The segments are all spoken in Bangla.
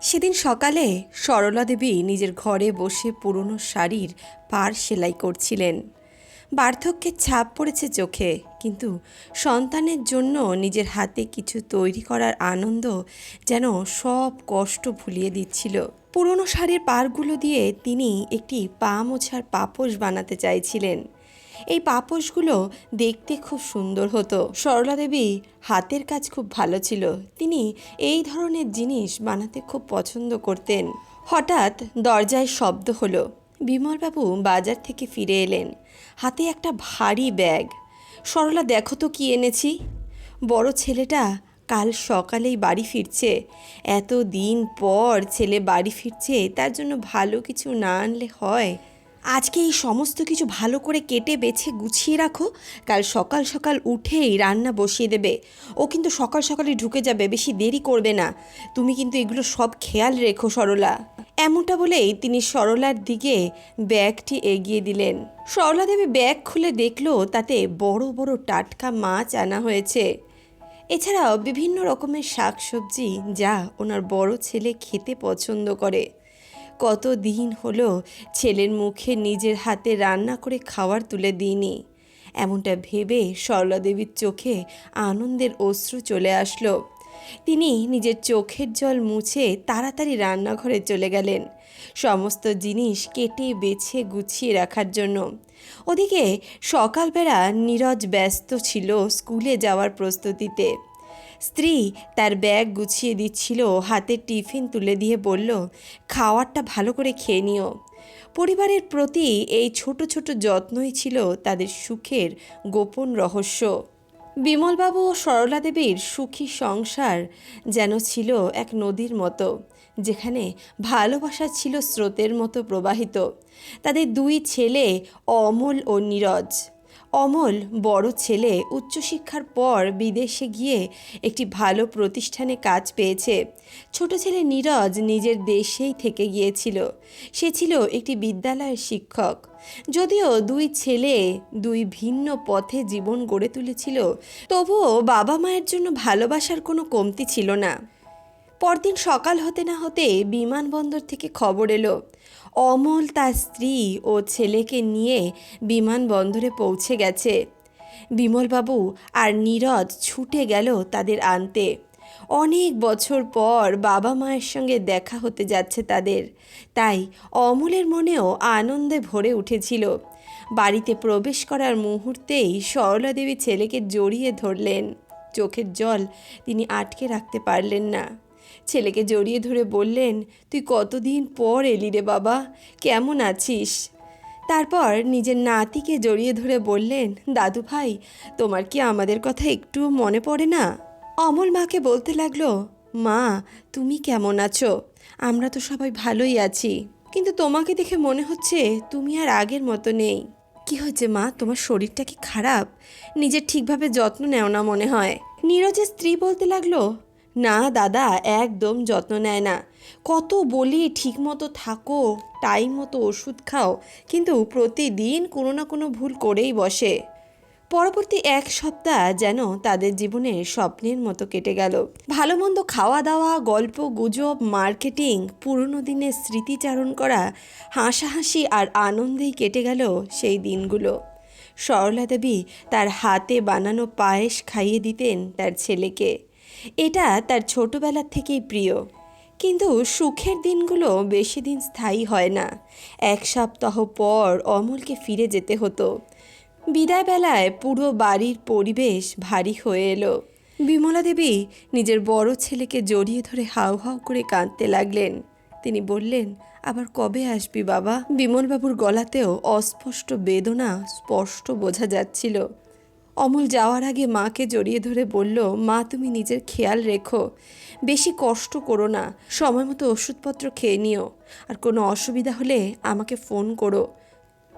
সেদিন সকালে সরলা দেবী নিজের ঘরে বসে পুরনো শাড়ির পার সেলাই করছিলেন। বার্ধক্যের ছাপ পড়েছে চোখে, কিন্তু সন্তানের জন্য নিজের হাতে কিছু তৈরি করার আনন্দ যেন সব কষ্ট ভুলিয়ে দিচ্ছিল। পুরনো শাড়ির পারগুলো দিয়ে তিনি একটি পা মোছার পাপোশ বানাতে চাইছিলেন। এই পাপোশগুলো দেখতে খুব সুন্দর হতো। সরলা দেবী হাতের কাজ খুব ভালো ছিল। তিনি এই ধরনের জিনিস বানাতে খুব পছন্দ করতেন। হঠাৎ দরজায় শব্দ হলো। বিমলবাবু বাজার থেকে ফিরে এলেন। হাতে একটা ভারী ব্যাগ। সরলা, দেখো তো কি এনেছি। বড় ছেলেটা কাল সকালেই বাড়ি ফিরছে। এত দিন পর ছেলে বাড়ি ফিরছে, তার জন্য ভালো কিছু না আনলে হয়? আজকে এই সমস্ত কিছু ভালো করে কেটে, বেছে, গুছিয়ে রাখো। কাল সকাল সকাল উঠেই রান্না বসিয়ে দেবে। ও কিন্তু সকাল সকালই ঢুকে যাবে, বেশি দেরি করবে না। তুমি কিন্তু এগুলো সব খেয়াল রেখো, সরলা। এমনটা বলেই তিনি সরলার দিকে ব্যাগটি এগিয়ে দিলেন। সরলা দেবী ব্যাগ খুলে দেখল, তাতে বড় বড় টাটকা মাছ আনা হয়েছে। এছাড়াও বিভিন্ন রকমের শাকসবজি যা ওনার বড় ছেলে খেতে পছন্দ করে। কত দিন হলো ছেলের মুখে নিজের হাতে রান্না করে খাবার তুলে দিইনি। এমনটা ভেবে সরলা দেবীর চোখে আনন্দের অশ্রু চলে আসলো। তিনি নিজের চোখের জল মুছে তাড়াতাড়ি রান্নাঘরে চলে গেলেন। সমস্ত জিনিস কেটে, বেছে, গুছিয়ে রাখার জন্য। ওদিকে সকালবেলা নীরজ ব্যস্ত ছিল স্কুলে যাওয়ার প্রস্তুতিতে। স্ত্রী তার ব্যাগ গুছিয়ে দিচ্ছিল হাতে টিফিন তুলে দিয়ে বলল, খাওয়ারটা ভালো করে খেয়ে নিও। পরিবারের প্রতি এই ছোট ছোট যত্নই ছিল তাদের সুখের গোপন রহস্য। বিমলবাবু ও সরলা দেবীর সুখী সংসার যেন ছিল এক নদীর মতো, যেখানে ভালোবাসা ছিল স্রোতের মতো প্রবাহিত। তাদের দুই ছেলে অমল ও নীরজ। অমল বড় ছেলে, উচ্চশিক্ষার পর বিদেশে গিয়ে একটি ভালো প্রতিষ্ঠানে কাজ পেয়েছে। ছোট ছেলে নীরজ নিজের দেশেই থেকে গিয়েছিল। সে ছিল একটি বিদ্যালয়ের শিক্ষক। যদিও দুই ছেলে দুই ভিন্ন পথে জীবন গড়ে তুলেছিল, তবুও বাবা মায়ের জন্য ভালোবাসার কোনো কমতি ছিল না। পরদিন সকাল হতে না হতে বিমানবন্দর থেকে খবর এলো। অমল তার স্ত্রী ও ছেলেকে নিয়ে বিমানবন্দরে পৌঁছে গেছে। বিমলবাবু আর নীরজ ছুটে গেল তাদের আনতে। অনেক বছর পর বাবা মায়ের সঙ্গে দেখা হতে যাচ্ছে তাদের। তাই অমলের মনেও আনন্দে ভরে উঠেছিল। বাড়িতে প্রবেশ করার মুহূর্তেই সরলা দেবী ছেলেকে জড়িয়ে ধরলেন। চোখের জল তিনি আটকে রাখতে পারলেন না। ছেলেকে জড়িয়ে ধরে বললেন, তুই কতদিন পর এলি রে বাবা? কেমন আছিস? তারপর নিজের নাতিকে জড়িয়ে ধরে বললেন, দাদু ভাই, তোমার কি আমাদের কথা একটুও মনে পড়ে না? অমল মাকে বলতে লাগল, মা, তুমি কেমন আছো? আমরা তো সবাই ভালোই আছি। কিন্তু তোমাকে দেখে মনে হচ্ছে তুমি আর আগের মতো নেই। কি হয়েছে মা? তোমার শরীরটা কি খারাপ? নিজের ঠিকভাবে যত্ন নেও না মনে হয়? নীরজের স্ত্রী বলতে লাগল না, দাদা, একদম যত্ন নেয় না। কত বলি ঠিক মতো থাকো টাইম মতো ওষুধ খাও, কিন্তু প্রতিদিন কোনো না কোনো ভুল করেই বসে। পরবর্তী এক সপ্তাহ যেন তাদের জীবনে স্বপ্নের মতো কেটে গেল। ভালো মন্দ খাওয়া দাওয়া গল্প, গুজব, মার্কেটিং, পুরনো দিনের স্মৃতিচারণ করা, হাসাহাসি আর আনন্দেই কেটে গেল সেই দিনগুলো। সরলা দেবী তার হাতে বানানো পায়েস খাইয়ে দিতেন তার ছেলেকে। এটা তার ছোটবেলার থেকেই প্রিয়। কিন্তু সুখের দিনগুলো বেশি দিন স্থায়ী হয় না। এক সপ্তাহ পর অমলকে ফিরে যেতে হতো। বিদায়বেলায় পুরো বাড়ির পরিবেশ ভারী হয়ে এলো। বিমলা দেবী নিজের বড় ছেলেকে জড়িয়ে ধরে হাউ হাউ করে কাঁদতে লাগলেন। তিনি বললেন, আবার কবে আসবি বাবা? বিমলবাবুর গলাতেও অস্পষ্ট বেদনা স্পষ্ট বোঝা যাচ্ছিল। অমল যাওয়ার আগে মাকে জড়িয়ে ধরে বলল, মা, তুমি নিজের খেয়াল রেখো। বেশি কষ্ট করো না। সময় মতো ওষুধপত্র খেয়ে নিও। আর কোনো অসুবিধা হলে আমাকে ফোন করো।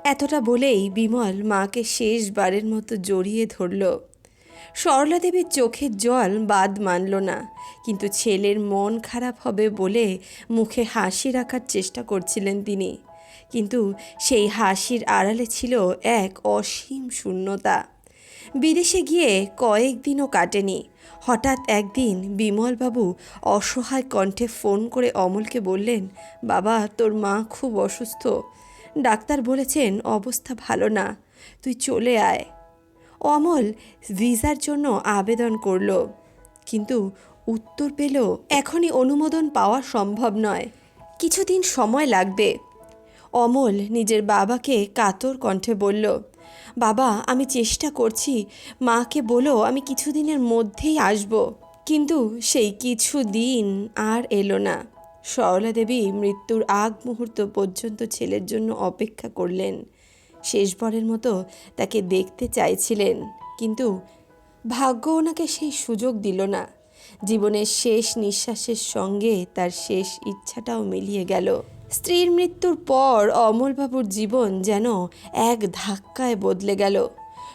এতটা বলেই বিমল মাকে শেষবারের মতো জড়িয়ে ধরল। সরলা দেবীর চোখের জল বাদ মানল না। কিন্তু ছেলের মন খারাপ হবে বলে মুখে হাসি রাখার চেষ্টা করছিলেন তিনি। কিন্তু সেই হাসির আড়ালে ছিল এক অসীম শূন্যতা। বিদেশে গিয়ে কয়েকদিনও কাটেনি। হঠাৎ একদিন বিমলবাবু অসহায় কণ্ঠে ফোন করে অমলকে বললেন, বাবা, তোর মা খুব অসুস্থ। ডাক্তার বলেছেন অবস্থা ভালো না। তুই চলে আয়। অমল ভিসার জন্য আবেদন করল, কিন্তু উত্তর পেল, এখনই অনুমোদন পাওয়া সম্ভব নয়। কিছুদিন সময় লাগবে। অমল নিজের বাবাকে কাতর কণ্ঠে বলল বাবা, আমি চেষ্টা করছি। মাকে বলো, আমি কিছুদিনের মধ্যেই আসব। কিন্তু সেই কিছু দিন আর এলো না। সরলা দেবী মৃত্যুর আগ মুহূর্ত পর্যন্ত ছেলের জন্য অপেক্ষা করলেন। শেষবারের মতো তাকে দেখতে চাইছিলেন, কিন্তু ভাগ্য ওনাকে সেই সুযোগ দিল না। জীবনের শেষ নিঃশ্বাসের সঙ্গে তার শেষ ইচ্ছাটাও মিলিয়ে গেল। স্ত্রীর মৃত্যুর পর অমলবাবুর জীবন যেন এক ধাক্কায় বদলে গেল।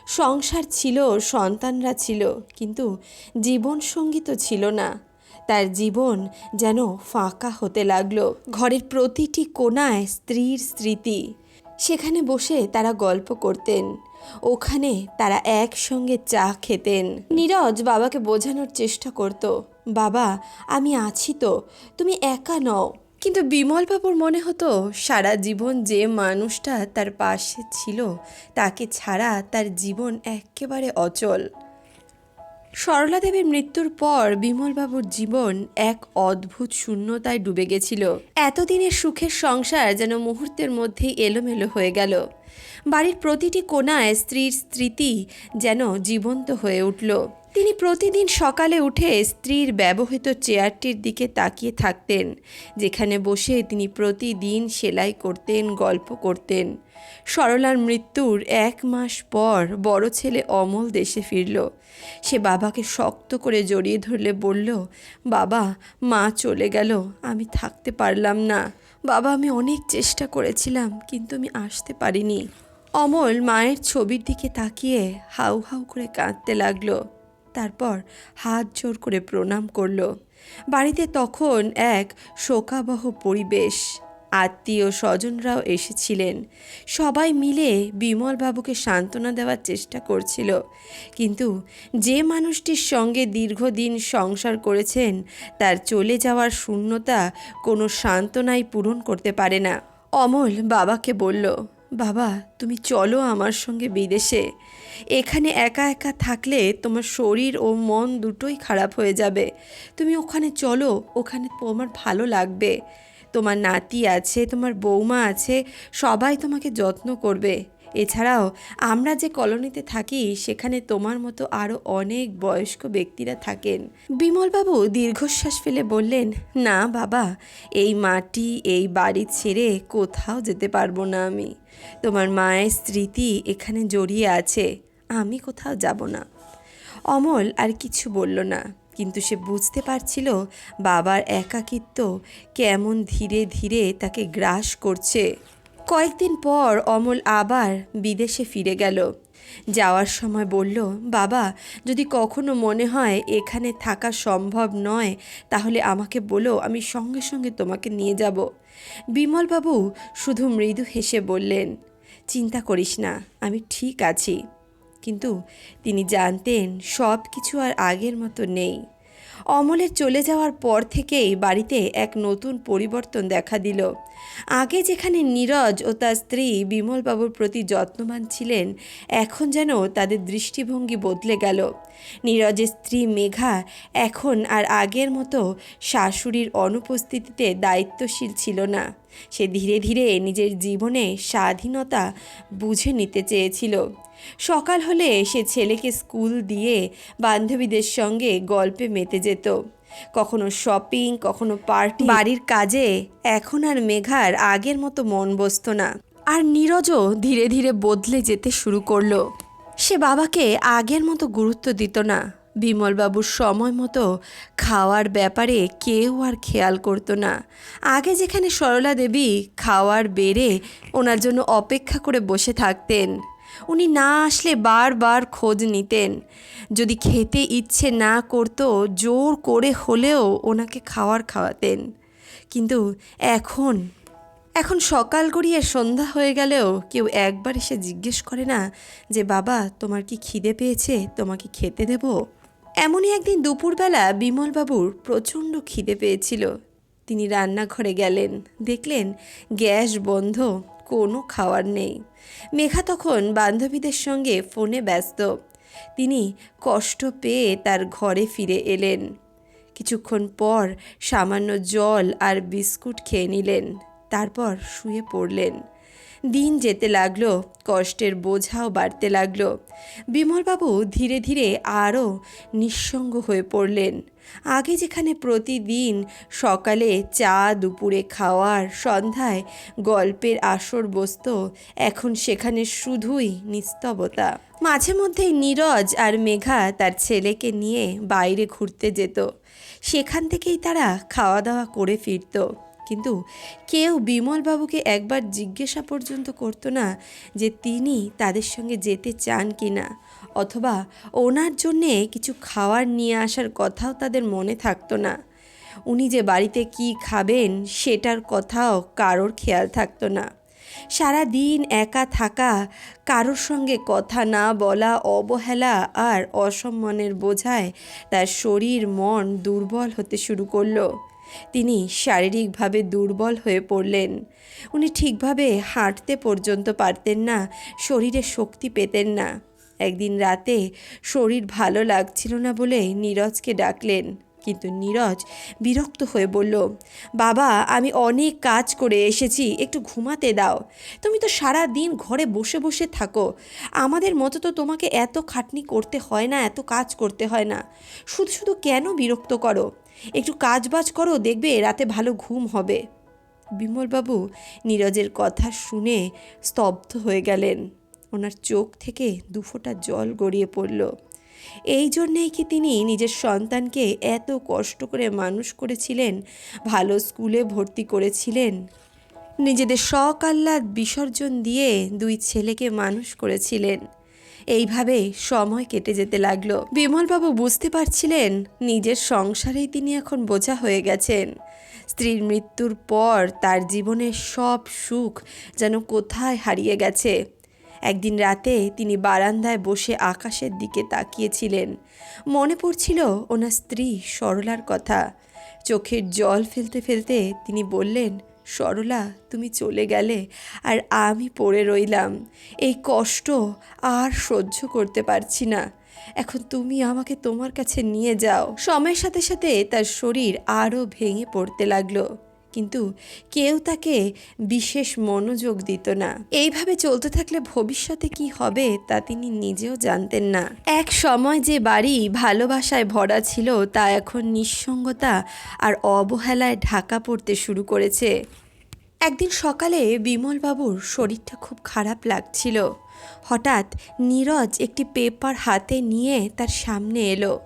সংসার ছিল, সন্তানরা ছিল, কিন্তু জীবন সঙ্গী তো ছিল না। তার জীবন যেন ফাঁকা হতে লাগল। ঘরের প্রতিটি কোণায় স্ত্রীর স্মৃতি। সেখানে বসে তারা গল্প করতেন। ওখানে তারা একসঙ্গে চা খেতেন। নীরজ বাবাকে বোঝানোর চেষ্টা করত, বাবা, আমি আছি তো, তুমি একা নও। কিন্তু বিমলবাবুর মনে হতো, সারা জীবন যে মানুষটা তার পাশে ছিল, তাকে ছাড়া তার জীবন একেবারে অচল। সরলা দেবীর মৃত্যুর পর বিমলবাবুর জীবন এক অদ্ভুত শূন্যতায় ডুবে গেছিল। এতদিনের সুখের সংসার যেন মুহূর্তের মধ্যেই এলোমেলো হয়ে গেল। বাড়ির প্রতিটি কোনায় স্ত্রীর স্মৃতি যেন জীবন্ত হয়ে উঠল। তিনি প্রতিদিন সকালে উঠে স্ত্রীর ব্যবহৃত চেয়ারটির দিকে তাকিয়ে থাকতেন, যেখানে বসে তিনি প্রতিদিন সেলাই করতেন, গল্প করতেন। সরলার মৃত্যুর এক মাস পর বড় ছেলে অমল দেশে ফিরল। সে বাবাকে শক্ত করে জড়িয়ে ধরলে বলল, বাবা, মা চলে গেল, আমি থাকতে পারলাম না। বাবা, আমি অনেক চেষ্টা করেছিলাম, কিন্তু আমি আসতে পারিনি। অমল মায়ের ছবির দিকে তাকিয়ে হাউ হাউ করে কাঁদতে লাগল। তারপর হাত জোর করে প্রণাম করল। বাড়িতে তখন এক শোকাবহ পরিবেশ। আত্মীয় স্বজনরাও এসেছিলেন। সবাই মিলে বিমলবাবুকে সান্ত্বনা দেওয়ার চেষ্টা করছিল। কিন্তু যে মানুষটির সঙ্গে দীর্ঘদিন সংসার করেছেন, তার চলে যাওয়ার শূন্যতা কোনো সান্ত্বনাই পূরণ করতে পারে না। অমল বাবাকে বলল, বাবা, তুমি চলো আমার সঙ্গে বিদেশে। এখানে একা একা থাকলে তোমার শরীর ও মন দুটোই খারাপ হয়ে যাবে। তুমি ওখানে চলো, ওখানে তোমার ভালো লাগবে। তোমার নাতি আছে, তোমার বৌমা আছে, সবাই তোমাকে যত্ন করবে। এছাড়াও, আমরা যে কলোনিতে থাকি, সেখানে তোমার মতো আরও অনেক বয়স্ক ব্যক্তিরা থাকেন। বিমলবাবু দীর্ঘশ্বাস ফেলে বললেন, না বাবা, এই মাটি, এই বাড়ি ছেড়ে কোথাও যেতে পারব না আমি। তোমার মায়ের স্মৃতি এখানে জড়িয়ে আছে। আমি কোথাও যাব না। অমল আর কিছু বলল না, কিন্তু সে বুঝতে পারছিল বাবার একাকিত্ব কেমন ধীরে ধীরে তাকে গ্রাস করছে। কয়েকদিন পর অমল আবার বিদেশে ফিরে গেল। যাওয়ার সময় বলল, বাবা, যদি কখনো মনে হয় এখানে থাকা সম্ভব নয়, তাহলে আমাকে বলো, আমি সঙ্গে সঙ্গে তোমাকে নিয়ে যাব। বিমলবাবু শুধু মৃদু হেসে বললেন, চিন্তা করিস না, আমি ঠিক আছি। কিন্তু তিনি জানতেন সব কিছু আর আগের মতো নেই। অমলের চলে যাওয়ার পর থেকেই বাড়িতে এক নতুন পরিবর্তন দেখা দিল। আগে যেখানে নীরজ ও তার স্ত্রী বিমলবাবুর প্রতি যত্নবান ছিলেন, এখন যেন তাদের দৃষ্টিভঙ্গি বদলে গেল। নীরজের স্ত্রী মেঘা এখন আর আগের মতো শাশুড়ির অনুপস্থিতিতে দায়িত্বশীল ছিল না। সে ধীরে ধীরে নিজের জীবনে স্বাধীনতা বুঝে নিতে চেয়েছিল। সকাল হলে সে ছেলেকে স্কুল দিয়ে বান্ধবীদের সঙ্গে গল্পে মেতে যেত। কখনো শপিং কখনো পার্টি বাড়ির কাজে এখন আর মেঘার আগের মতো মন বসত না। আর নীরজও ধীরে ধীরে বদলে যেতে শুরু করল। সে বাবাকে আগের মতো গুরুত্ব দিত না। বিমলবাবুর সময় মতো খাওয়ার ব্যাপারে কেউ আর খেয়াল করতো না। আগে যেখানে সরলা দেবী খাওয়ার বেড়ে ওনার জন্য অপেক্ষা করে বসে থাকতেন। উনি না আসলে বারবার খোঁজ নিতেন। যদি খেতে ইচ্ছে না করতো, জোর করে হলেও ওনাকে খাওয়ার খাওয়াতেন। কিন্তু এখন এখন সকাল গড়িয়ে সন্ধ্যা হয়ে গেলেও কেউ একবার এসে জিজ্ঞেস করে না যে, বাবা, তোমার কি খিদে পেয়েছে? তোমাকে খেতে দেব? এমনই একদিন দুপুরবেলা বিমলবাবুর প্রচণ্ড খিদে পেয়েছিল। তিনি রান্নাঘরে গেলেন। দেখলেন গ্যাস বন্ধ, কোনো খাওয়ার নেই। মেঘা তখন বান্ধবীদের সঙ্গে ফোনে ব্যস্ত। তিনি কষ্ট পেয়ে তার ঘরে ফিরে এলেন। কিছুক্ষণ পর সামান্য জল আর বিস্কুট খেয়ে নিলেন, তারপর শুয়ে পড়লেন। দিন যেতে লাগল, কষ্টের বোঝাও বাড়তে লাগল। বিমলবাবু ধীরে ধীরে আরও নিঃসঙ্গ হয়ে পড়লেন। আগে যেখানে প্রতিদিন সকালে চা, দুপুরে খাওয়ার সন্ধ্যায় গল্পের আসর বসত, এখন সেখানে শুধুই নিস্তবতা। মাঝে মধ্যেই নীরজ আর মেঘা তার ছেলেকে নিয়ে বাইরে ঘুরতে যেত। সেখান থেকেই তারা খাওয়া দাওয়া করে ফিরত। কিন্তু কেউ বিমলবাবুকে একবার জিজ্ঞাসা পর্যন্ত করতো না যে তিনি তাদের সঙ্গে যেতে চান কি না, অথবা ওনার জন্যে কিছু খাওয়ার নিয়ে আসার কথাও তাদের মনে থাকতো না। উনি যে বাড়িতে কি খাবেন সেটার কথাও কারোর খেয়াল থাকতো না। সারা দিন একা থাকা, কারোর সঙ্গে কথা না বলা, অবহেলা আর অসম্মানের বোঝায় তার শরীর মন দুর্বল হতে শুরু করল। তিনি শারীরিকভাবে দুর্বল হয়ে পড়লেন। উনি ঠিকভাবে হাঁটতে পর্যন্ত পারতেন না, শরীরে শক্তি পেতেন না। একদিন রাতে শরীর ভালো লাগছিল না বলে নীরজকে ডাকলেন। কিন্তু নীরজ বিরক্ত হয়ে বলল, বাবা, আমি অনেক কাজ করে এসেছি, একটু ঘুমাতে দাও। তুমি তো সারা দিন ঘরে বসে বসে থাকো। আমাদের মতো তো তোমাকে এত খাটনি করতে হয় না, এত কাজ করতে হয় না। শুধু শুধু কেন বিরক্ত করো? একটু কাজ বাজ করো, দেখবে রাতে ভালো ঘুম হবে। বিমলবাবু নীরজের কথা শুনে স্তব্ধ হয়ে গেলেন। ওনার চোখ থেকে দুফোঁটা জল গড়িয়ে পড়ল। এই জন্যেই কি তিনি নিজের সন্তানকে এত কষ্ট করে মানুষ করেছিলেন, ভালো স্কুলে ভর্তি করেছিলেন? নিজেদের আহ্লাদ বিসর্জন দিয়ে দুই ছেলেকে মানুষ করেছিলেন। এইভাবে সময় কেটে যেতে লাগল। বিমলবাবু বুঝতে পারছিলেন নিজের সংসারেই তিনি এখন বোঝা হয়ে গেছেন। স্ত্রীর মৃত্যুর পর তার জীবনের সব সুখ যেন কোথায় হারিয়ে গেছে। একদিন রাতে তিনি বারান্দায় বসে আকাশের দিকে তাকিয়েছিলেন। মনে পড়ছিল ওনার স্ত্রী সরলার কথা। চোখের জল ফেলতে ফেলতে তিনি বললেন সরলা, তুমি চলে গেলে আর আমি পড়ে রইলাম। এই কষ্ট আর সহ্য করতে পারছি না। এখন তুমি আমাকে তোমার কাছে নিয়ে যাও। সময়ের সাথে সাথে তার শরীর আরও ভেঙে পড়তে লাগল। কিন্তু কেউ তাকে বিশেষ মনোযোগ দিত না। এইভাবে চলতে থাকলে ভবিষ্যতে কি হবে তা তিনি নিজেও জানতেন না। এক সময় যে বাড়ি ভালোবাসায় ভরা ছিল, তা এখন নিঃসঙ্গতা আর অবহেলায় ঢাকা পড়তে শুরু করেছে। একদিন সকালে বিমলবাবুর শরীরটা খুব খারাপ লাগছিল। হঠাৎ নীরজ একটি পেপার হাতে নিয়ে তার সামনে এলো।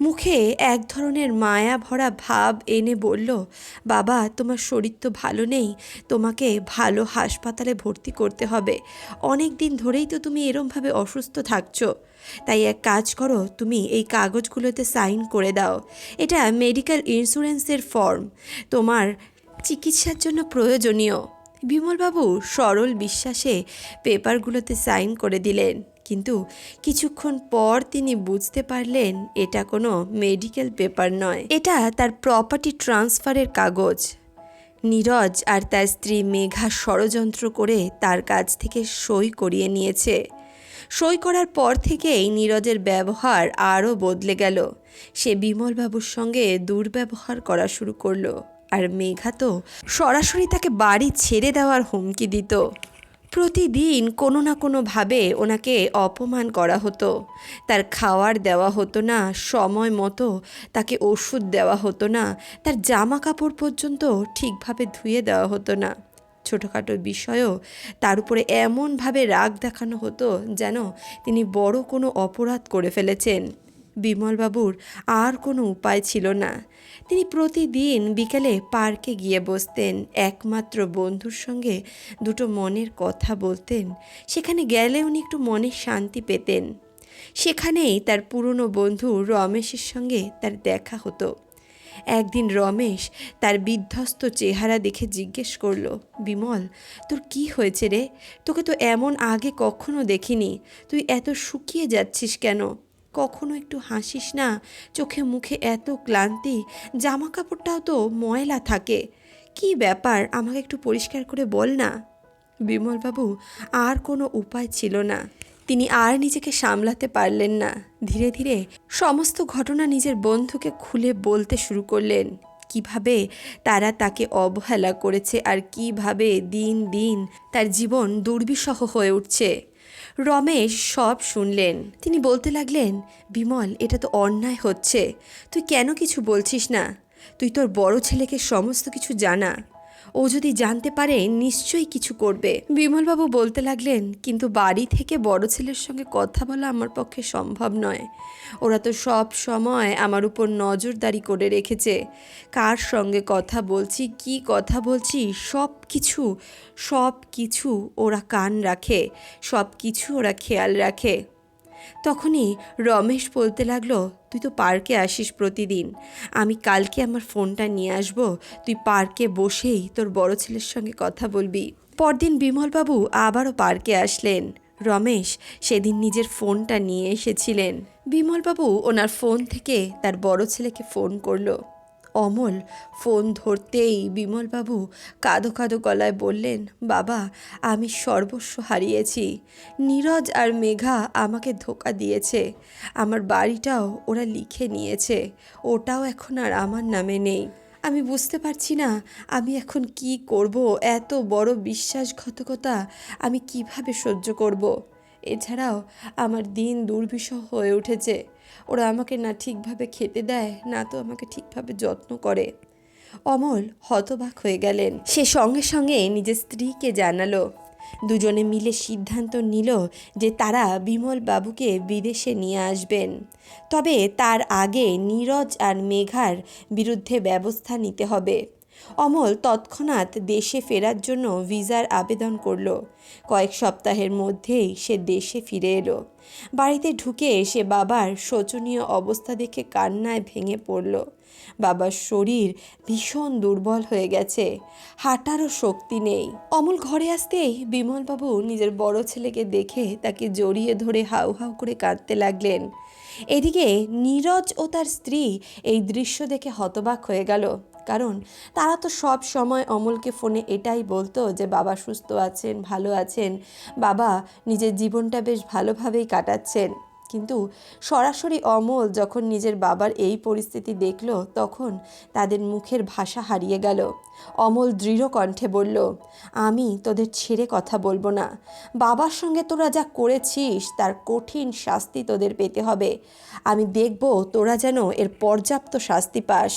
মুখে এক ধরনের মায়া ভরা ভাব এনে বলল, বাবা, তোমার শরীর তো ভালো নেই, তোমাকে ভালো হাসপাতালে ভর্তি করতে হবে। অনেক দিন ধরেই তো তুমি এরমভাবে অসুস্থ থাকছো। তাই এক কাজ করো, তুমি এই কাগজগুলোতে সাইন করে দাও। এটা মেডিকেল ইন্স্যুরেন্সের ফর্ম। তোমার চিকিৎসার জন্য প্রয়োজনীয়। বিমলবাবু সরল বিশ্বাসে পেপারগুলোতে সাইন করে দিলেন। কিন্তু কিছুক্ষণ পর তিনি বুঝতে পারলেন এটা কোনো মেডিকেল পেপার নয়। এটা তার প্রপার্টি ট্রান্সফারের কাগজ। নীরজ আর তার স্ত্রী মেঘা ষড়যন্ত্র করে তার কাছ থেকে সই করিয়ে নিয়েছে। সই করার পর থেকেই নীরজের ব্যবহার আরও বদলে গেল। সে বিমলবাবুর সঙ্গে দুর্ব্যবহার করা শুরু করল। আর মেঘা তো সরাসরি তাকে বাড়ি ছেড়ে দেওয়ার হুমকি দিত। প্রতিদিন কোনো না কোনোভাবে ওনাকে অপমান করা হতো। তার খাওয়ার দেওয়া হতো না, সময় মতো তাকে ওষুধ দেওয়া হতো না, তার জামা কাপড় পর্যন্ত ঠিকভাবে ধুয়ে দেওয়া হতো না। ছোটোখাটো বিষয়েও তার উপরে এমনভাবে রাগ দেখানো হতো যেন তিনি বড় কোনো অপরাধ করে ফেলেছেন। বিমলবাবুর আর কোনো উপায় ছিল না। তিনি প্রতিদিন বিকেলে পার্কে গিয়ে বসতেন, একমাত্র বন্ধুর সঙ্গে দুটো মনের কথা বলতেন। সেখানে গেলে উনি একটু মনের শান্তি পেতেন। সেখানেই তার পুরনো বন্ধু রমেশের সঙ্গে তার দেখা হতো। একদিন রমেশ তার বিধ্বস্ত চেহারা দেখে জিজ্ঞেস করল, বিমল, তোর কি হয়েছে রে? তোকে তো এমন আগে কখনো দেখিনি। তুই এত শুকিয়ে যাচ্ছিস কেন? কখনো একটু হাসিস না? চোখে মুখে এত ক্লান্তি জামা কাপড়টাও তো ময়লা থাকে। কি ব্যাপার? আমাকে একটু পরিষ্কার করে বল না। বিমলবাবু, আর কোনো উপায় ছিল না। তিনি আর নিজেকে সামলাতে পারলেন না। ধীরে ধীরে সমস্ত ঘটনা নিজের বন্ধুকে খুলে বলতে শুরু করলেন। কীভাবে তারা তাকে অবহেলা করেছে আর কীভাবে দিন দিন তার জীবন দুর্বিষহ হয়ে উঠছে। রমেশ সব শুনলেন। তিনি বলতে লাগলেন, বিমল, এটা তো অন্যায় হচ্ছে। তুই কেন কিছু বলছিস না? তুই তোর বড় ছেলেকে সমস্ত কিছু জানা। ও যদি জানতে পারে, নিশ্চয়ই কিছু করবে। বিমলবাবু বলতে লাগলেন, কিন্তু বাড়ি থেকে বড় ছেলের সঙ্গে কথা বলা আমার পক্ষে সম্ভব নয়। ওরা তো সব সময় আমার উপর নজরদারি করে রেখেছে। কার সঙ্গে কথা বলছি, কি কথা বলছি, সব কিছু সব কিছু ওরা কান রাখে, সব কিছু ওরা খেয়াল রাখে। তখনই রমেশ বলতে লাগল তুই তো পার্কে আসিস প্রতিদিন। আমি কালকে আমার ফোনটা নিয়ে আসব। তুই পার্কে বসেই তোর বড় ছেলের সঙ্গে কথা বলবি। পরদিন বিমলবাবু আবারও পার্কে আসলেন। রমেশ সেদিন নিজের ফোনটা নিয়ে এসেছিলেন। বিমলবাবু ওনার ফোন থেকে তার বড় ছেলেকে ফোন করল। অমল ফোন ধরতেই বিমলবাবু কাঁদো কাঁদো গলায় বললেন, বাবা, আমি সর্বস্ব হারিয়েছি। নীরজ আর মেঘা আমাকে ধোকা দিয়েছে। আমার বাড়িটাও ওরা লিখে নিয়েছে। ওটাও এখন আর আমার নামে নেই। আমি বুঝতে পারছি না, আমি এখন কি করব? এত বড় বিশ্বাসঘাতকতা আমি কীভাবে সহ্য করব? এছাড়াও আমার দিন দুর্বিষহ হয়ে উঠেছে। ওরা আমাকে না ঠিকভাবে খেতে দেয়, না তো আমাকে ঠিকভাবে যত্ন করে। অমল হতবাক হয়ে গেলেন। সে সঙ্গে সঙ্গে নিজের স্ত্রীকে জানালো। দুজনে মিলে সিদ্ধান্ত নিল যে তারা বিমল বাবুকে বিদেশে নিয়ে আসবেন। তবে তার আগে নীরজ আর মেঘার বিরুদ্ধে ব্যবস্থা নিতে হবে। অমল তৎক্ষণাৎ দেশে ফেরার জন্য ভিসার আবেদন করল। কয়েক সপ্তাহের মধ্যেই সে দেশে ফিরে এলো। বাড়িতে ঢুকে সে বাবার শোচনীয় অবস্থা দেখে কান্নায় ভেঙে পড়ল। বাবার শরীর ভীষণ দুর্বল হয়ে গেছে। হাঁটারও শক্তি নেই। অমল ঘরে আসতেই বিমলবাবু নিজের বড় ছেলেকে দেখে তাকে জড়িয়ে ধরে হাউ হাউ করে কাঁদতে লাগলেন। এদিকে নীরজ ও তার স্ত্রী এই দৃশ্য দেখে হতবাক হয়ে গেল। কারণ তারা তো সব সময় অমলকে ফোনে এটাই বলতো যে বাবা সুস্থ আছেন, ভালো আছেন, বাবা নিজের জীবনটা বেশ ভালোভাবেই কাটাচ্ছেন। কিন্তু সরাসরি অমল যখন নিজের বাবার এই পরিস্থিতি দেখল, তখন তাদের মুখের ভাষা হারিয়ে গেল। অমল দৃঢ় কণ্ঠে বলল, আমি তোদের ছেড়ে কথা বলব না। বাবার সঙ্গে তোরা যা করেছিস, তার কঠিন শাস্তি তোদের পেতে হবে। আমি দেখব তোরা যেন এর পর্যাপ্ত শাস্তি পাস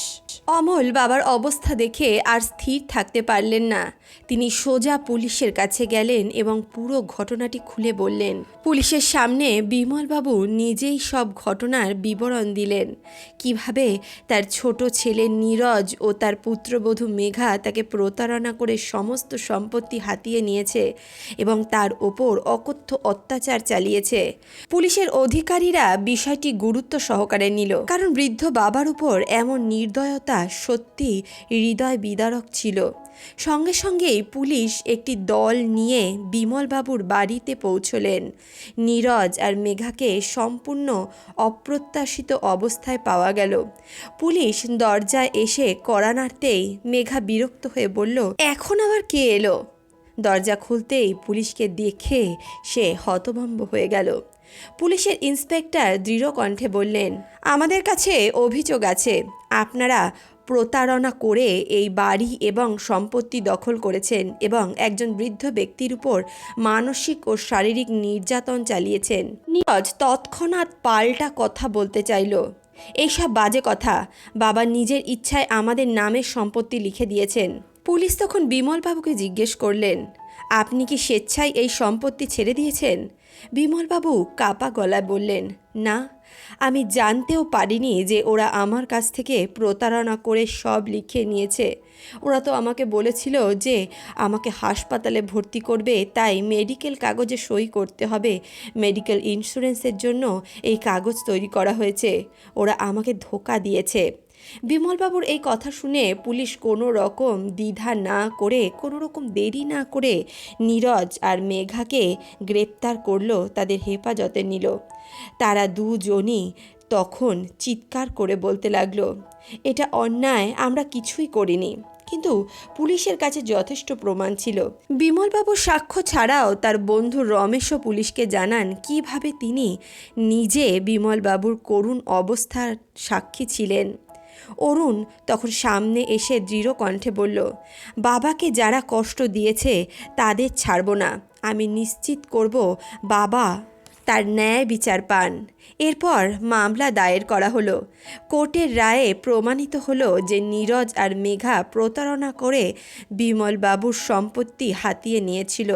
অমল বাবার অবস্থা দেখে আর স্থির থাকতে পারলেন না। তিনি সোজা পুলিশের কাছে গেলেন এবং পুরো ঘটনাটি খুলে বললেন। পুলিশের সামনে বিমলবাবু নিজেই সব ঘটনার বিবরণ দিলেন। কীভাবে তার ছোট ছেলে নীরজ ও তার পুত্রবধূ মেঘা তাকে প্রতারণা করে সমস্ত সম্পত্তি হাতিয়ে নিয়েছে এবং তার ওপর অকথ্য অত্যাচার চালিয়েছে। পুলিশের অধিকারীরা বিষয়টি গুরুত্ব সহকারে নিল। কারণ বৃদ্ধ বাবার উপর এমন নির্দয়তা সত্যি হৃদয় বিদারক ছিল। সঙ্গে সঙ্গেই পুলিশ একটি দল নিয়ে বিমলবাবুর বাড়িতে পৌঁছলেন। নীরজ আর মেঘাকে সম্পূর্ণ অপ্রত্যাশিত অবস্থায় পাওয়া গেল। পুলিশ দরজায় এসে কড়া মেঘা বিরক্ত হয়ে বলল, এখন আবার কে এলো? দরজা খুলতেই পুলিশকে দেখে সে হতভম্ব হয়ে গেল। পুলিশের ইন্সপেক্টর দৃঢ় কণ্ঠে বললেন, আমাদের কাছে অভিযোগ আছে। আপনারা প্রতারণা করে এই বাড়ি এবং সম্পত্তি দখল করেছেন এবং একজন বৃদ্ধ ব্যক্তির উপর মানসিক ও শারীরিক নির্যাতন চালিয়েছেন। নীরজ তৎক্ষণাৎ পাল্টা কথা বলতে চাইল। এইসব বাজে কথা। বাবা নিজের ইচ্ছায় আমাদের নামের সম্পত্তি লিখে দিয়েছেন। পুলিশ তখন বিমলবাবুকে জিজ্ঞেস করলেন, আপনি কি স্বেচ্ছায় এই সম্পত্তি ছেড়ে দিয়েছেন? বিমলবাবু কাপা গলায় বললেন, না। আমি জানতেও পারিনি যে ওরা আমার কাছ থেকে প্রতারণা করে সব লিখে নিয়েছে। ওরা তো আমাকে বলেছিল যে আমাকে হাসপাতালে ভর্তি করবে, তাই মেডিকেল কাগজে সই করতে হবে। মেডিকেল ইন্স্যুরেন্সের জন্য এই কাগজ তৈরি করা হয়েছে। ওরা আমাকে ধোকা দিয়েছে। বিমলবাবুর এই কথা শুনে পুলিশ কোনো রকম দ্বিধা না করে, কোনো রকম দেরি না করে নীরজ আর মেঘাকে গ্রেপ্তার করল, তাদের হেফাজতে নিল। তারা দুজনই তখন চিৎকার করে বলতে লাগল, এটা অন্যায়, আমরা কিছুই করিনি। কিন্তু পুলিশের কাছে যথেষ্ট প্রমাণ ছিল। বিমলবাবুর সাক্ষ্য ছাড়াও তার বন্ধু রমেশও পুলিশকে জানান, কীভাবে তিনি নিজে বিমলবাবুর করুণ অবস্থার সাক্ষী ছিলেন? অরুণ তখন সামনে এসে দৃঢ় কণ্ঠে বলল, বাবাকে যারা কষ্ট দিয়েছে তাদের ছাড়ব না। আমি নিশ্চিত করব বাবা তার ন্যায় বিচার পান। এরপর মামলা দায়ের করা হলো। কোর্টের রায়ে প্রমাণিত হলো যে নীরজ আর মেঘা প্রতারণা করে বিমল বাবুর সম্পত্তি হাতিয়ে নিয়েছিল।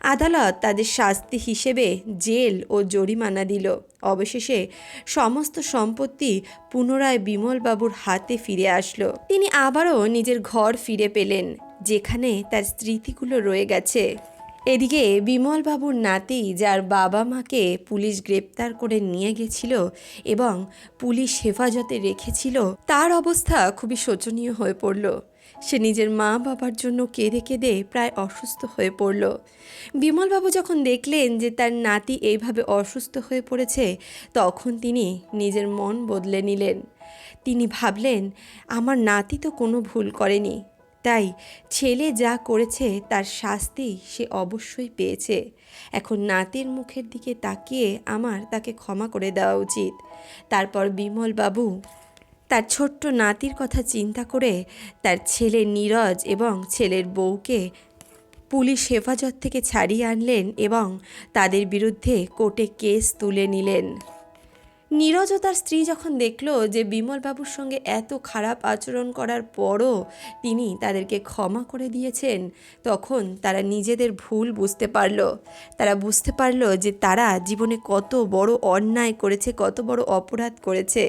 আদালত তাদের শাস্তি হিসেবে জেল ও জরিমানা দিল। অবশেষে সমস্ত সম্পত্তি পুনরায় বিমলবাবুর হাতে ফিরে আসলো। তিনি আবারও নিজের ঘর ফিরে পেলেন, যেখানে তার স্মৃতিগুলো রয়ে গেছে। এদিকে বিমলবাবুর নাতি যার বাবা মাকে পুলিশ গ্রেপ্তার করে নিয়ে গেছিল এবং পুলিশ হেফাজতে রেখেছিল, তার অবস্থা খুবই শোচনীয় হয়ে পড়ল। সে নিজের মা বাবার জন্য কেঁদে কেঁদে প্রায় অসুস্থ হয়ে পড়ল। বিমলবাবু যখন দেখলেন যে তার নাতি এইভাবে অসুস্থ হয়ে পড়েছে, তখন তিনি নিজের মন বদলে নিলেন। তিনি ভাবলেন, আমার নাতি তো কোনো ভুল করেনি। তাই ছেলে যা করেছে, তার শাস্তি সে অবশ্যই পেয়েছে। এখন নাতির মুখের দিকে তাকিয়ে আমার তাকে ক্ষমা করে দেওয়া উচিত। তারপর বিমল বাবু তার ছোট্ট নাতির কথা চিন্তা করে তার ছেলে নীরজ এবং ছেলের বউকে পুলিশ হেফাজত থেকে ছাড়িয়ে আনলেন এবং তাদের বিরুদ্ধে কোর্টে কেস তুলে নিলেন। নীরজ ও তার স্ত্রী যখন দেখল যে বিমলবাবুর সঙ্গে এত খারাপ আচরণ করার পরও তিনি তাদেরকে ক্ষমা করে দিয়েছেন, তখন তারা নিজেদের ভুল বুঝতে পারল। তারা বুঝতে পারল যে তারা জীবনে কত বড় অন্যায় করেছে, কত বড় অপরাধ করেছে।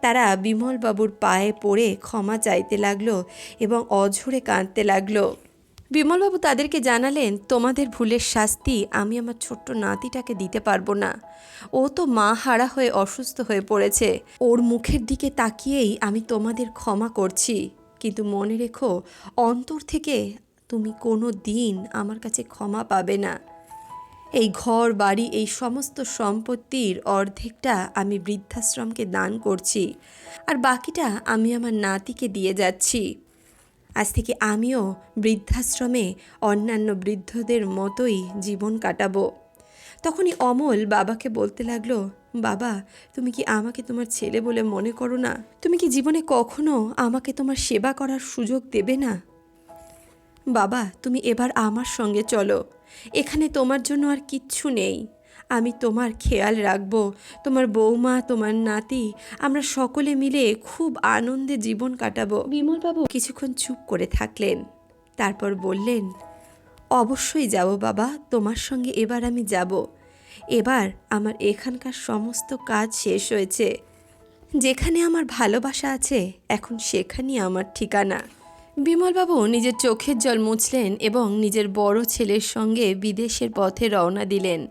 তারা বিমলবাবুর পায়ে পড়ে ক্ষমা চাইতে লাগল এবং অঝরে কাঁদতে লাগল। বিমলবাবু তাদেরকে জানালেন, তোমাদের ভুলের শাস্তি আমি আমার ছোট্ট নাতিটাকে দিতে পারব না। ও তো মা হারা হয়ে অসুস্থ হয়ে পড়েছে। ওর মুখের দিকে তাকিয়েই আমি তোমাদের ক্ষমা করছি। কিন্তু মনে রেখো, অন্তর থেকে তুমি কোনো দিন আমার কাছে ক্ষমা পাবে না। এই ঘর, বাড়ি, এই সমস্ত সম্পত্তির অর্ধেকটা আমি বৃদ্ধাশ্রমকে দান করছি। আর বাকিটা আমি আমার নাতিকে দিয়ে যাচ্ছি। আজ থেকে আমিও বৃদ্ধাশ্রমে অন্যান্য বৃদ্ধদের মতোই জীবন কাটাবো। তখনই অমল বাবাকে বলতে লাগল, বাবা, তুমি কি আমাকে তোমার ছেলে বলে মনে করো না? তুমি কি জীবনে কখনো আমাকে তোমার সেবা করার সুযোগ দেবে না? বাবা, তুমি এবার আমার সঙ্গে চলো। এখানে তোমার জন্য আর কিচ্ছু নেই। আমি তোমার খেয়াল রাখব। তোমার বৌমা তোমার নাতি আমরা সকলে মিলে খুব আনন্দে জীবন কাটাবো। বিমলবাবু। কিছুক্ষণ চুপ করে থাকলেন। তারপর বললেন অবশ্যই যাব বাবা তোমার সঙ্গে এবার আমি যাব। এবার আমার এখানকার সমস্ত কাজ শেষ হয়েছে। যেখানে আমার ভালোবাসা আছে এখন সেখানেই আমার ঠিকানা। বিমলবাবু নিজের চোখের জল মুছলেন এবং নিজের বড় ছেলের সঙ্গে বিদেশের পথে রওনা দিলেন।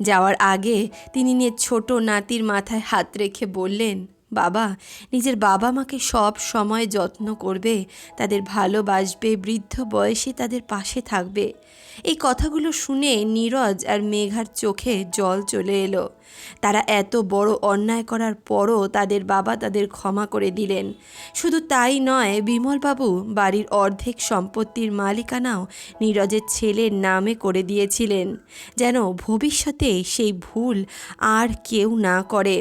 যাওয়ার আগে তিনি নিয়ে ছোট নাতির মাথায় হাত রেখে বললেন বাবা, নিজের বাবা মাকে সব সময় যত্ন করবে, তাদের ভালোবাসবে, বৃদ্ধ বয়সে তাদের পাশে থাকবে। এই কথাগুলো শুনে নীরজ আর মেঘার চোখে জল চলে এলো। তারা এত বড় অন্যায় করার পরও তাদের বাবা তাদের ক্ষমা করে দিলেন। শুধু তাই নয়, বিমলবাবু বাড়ির অর্ধেক সম্পত্তির মালিকানাও নীরজের ছেলের নামে করে দিয়েছিলেন, যেন ভবিষ্যতে সেই ভুল আর কেউ না করে।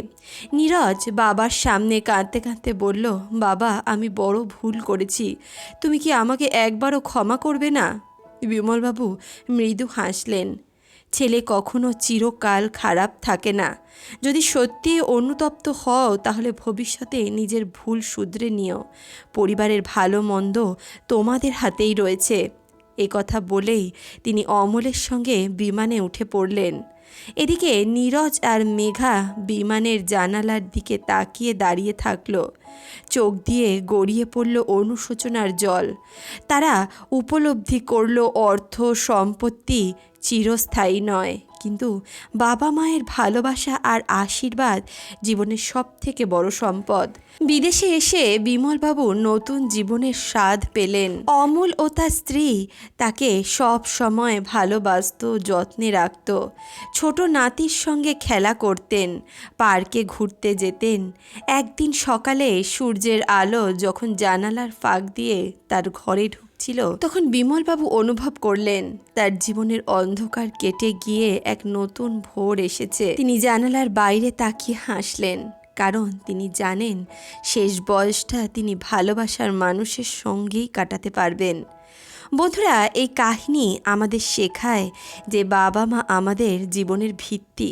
নীরজ বাবার সামনে কাঁদতে কাঁদতে বলল, বাবা, আমি বড় ভুল করেছি। তুমি কি আমাকে একবারও ক্ষমা করবে না? বিমলবাবু মৃদু হাসলেন, ছেলে কখনো চিরকাল খারাপ থাকে না। যদি সত্যি অনুতপ্ত হও, তাহলে ভবিষ্যতে নিজের ভুল শুধরে নিও। পরিবারের ভালো মন্দ তোমাদের হাতেই রয়েছে। এ কথা বলেই তিনি অমলের সঙ্গে বিমানে উঠে পড়লেন। এদিকে নীরজ আর মেঘা বিমানের জানালার দিকে তাকিয়ে দাঁড়িয়ে থাকল। চোখ দিয়ে গড়িয়ে পড়ল অনুশোচনার জল। তারা উপলব্ধি করল অর্থ সম্পত্তি চিরস্থায়ী নয়। কিন্তু বাবা মায়ের ভালোবাসা আর আশীর্বাদ জীবনের সব থেকে বড় সম্পদ। বিদেশে এসে বিমলবাবু নতুন জীবনের স্বাদ পেলেন। অমূল ও তার স্ত্রী তাকে সব সময় ভালোবাসত, যত্নে রাখত। ছোট নাতির সঙ্গে খেলা করতেন, পার্কে ঘুরতে যেতেন। একদিন সকালে সূর্যের আলো যখন জানালার ফাঁক দিয়ে তার ঘরে ঢুকছিল তখন বিমলবাবু অনুভব করলেন, তার জীবনের অন্ধকার কেটে গিয়ে এক নতুন ভোর এসেছে। তিনি জানালার বাইরে তাকিয়ে হাসলেন, কারণ তিনি জানেন, শেষ বয়সটা তিনি ভালোবাসার মানুষের সঙ্গেই কাটাতে পারবেন। বন্ধুরা, এই কাহিনী আমাদের শেখায় যে বাবা মা আমাদের জীবনের ভিত্তি।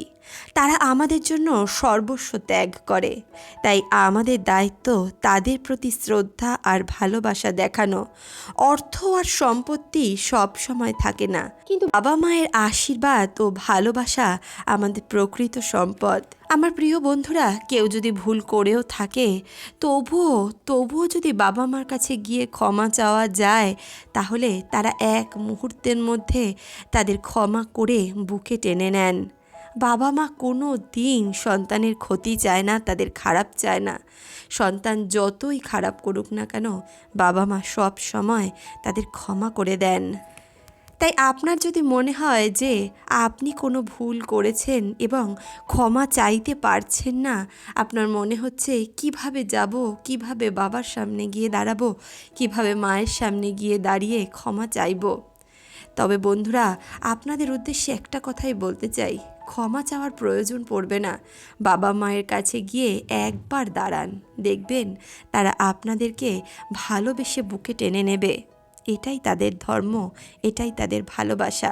তারা আমাদের জন্য সর্বস্ব ত্যাগ করে। তাই আমাদের দায়িত্ব তাদের প্রতি শ্রদ্ধা আর ভালোবাসা দেখানো। অর্থ আর সম্পত্তি সব সময় থাকে না। কিন্তু বাবা মায়ের আশীর্বাদ ও ভালোবাসা আমাদের প্রকৃত সম্পদ। আমার প্রিয় বন্ধুরা, কেউ যদি ভুল করেও থাকে, তবুও তবুও যদি বাবা মার কাছে গিয়ে ক্ষমা চাওয়া যায়, তাহলে তারা এক মুহূর্তের মধ্যে তাদের ক্ষমা করে বুকে টেনে নেন। বাবা মা কোনো দিন সন্তানের ক্ষতি চায় না, তাদের খারাপ চায় না। সন্তান যতই খারাপ করুক না কেন বাবা মা সব সময় তাদের ক্ষমা করে দেন। তাই আপনার যদি মনে হয় যে আপনি কোনো ভুল করেছেন এবং ক্ষমা চাইতে পারছেন না, আপনার মনে হচ্ছে কীভাবে যাব, কীভাবে বাবার সামনে গিয়ে দাঁড়াবো, কীভাবে মায়ের সামনে গিয়ে দাঁড়িয়ে ক্ষমা চাইব? তবে বন্ধুরা, আপনাদের উদ্দেশ্যে একটা কথাই বলতে চাই। ক্ষমা চাওয়ার প্রয়োজন পড়বে না। বাবা মায়ের কাছে গিয়ে একবার দাঁড়ান। দেখবেন তারা আপনাদেরকে ভালোবেসে বুকে টেনে নেবে। এটাই তাদের ধর্ম, এটাই তাদের ভালোবাসা।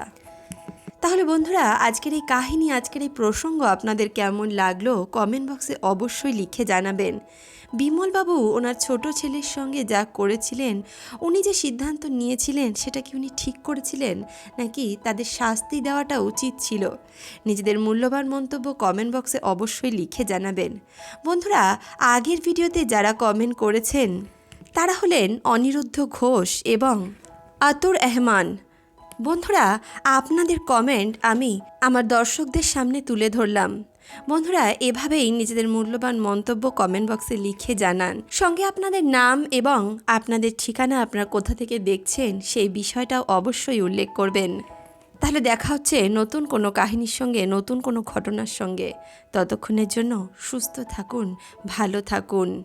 তাহলে বন্ধুরা, আজকের এই কাহিনী, আজকের এই প্রসঙ্গ আপনাদের কেমন লাগল কমেন্ট বক্সে অবশ্যই লিখে জানাবেন। বিমলবাবু ওনার ছোট ছেলের সঙ্গে যা করেছিলেন, উনি যে সিদ্ধান্ত নিয়েছিলেন, সেটা কি উনি ঠিক করেছিলেন? নাকি তাদের শাস্তি দেওয়াটা উচিত ছিল? নিজেদের মূল্যবান মন্তব্য কমেন্ট বক্সে অবশ্যই লিখে জানাবেন। বন্ধুরা, আগের ভিডিওতে যারা কমেন্ট করেছেন, তারা হলেন অনিরুদ্ধ ঘোষ এবং আতুর রহমান বন্ধুরা, আপনাদের কমেন্ট আমি আমার দর্শকদের সামনে তুলে ধরলাম। বন্ধুরা, এভাবেই নিজেদের মূল্যবান মন্তব্য কমেন্ট বক্সে লিখে জানান। সঙ্গে আপনাদের নাম এবং আপনাদের ঠিকানা আপনারা কোথা থেকে দেখছেন সেই বিষয়টাও অবশ্যই উল্লেখ করবেন। তাহলে দেখা হচ্ছে নতুন কোনো কাহিনীর সঙ্গে, নতুন কোনো ঘটনার সঙ্গে। ততক্ষণের জন্য সুস্থ থাকুন, ভালো থাকুন।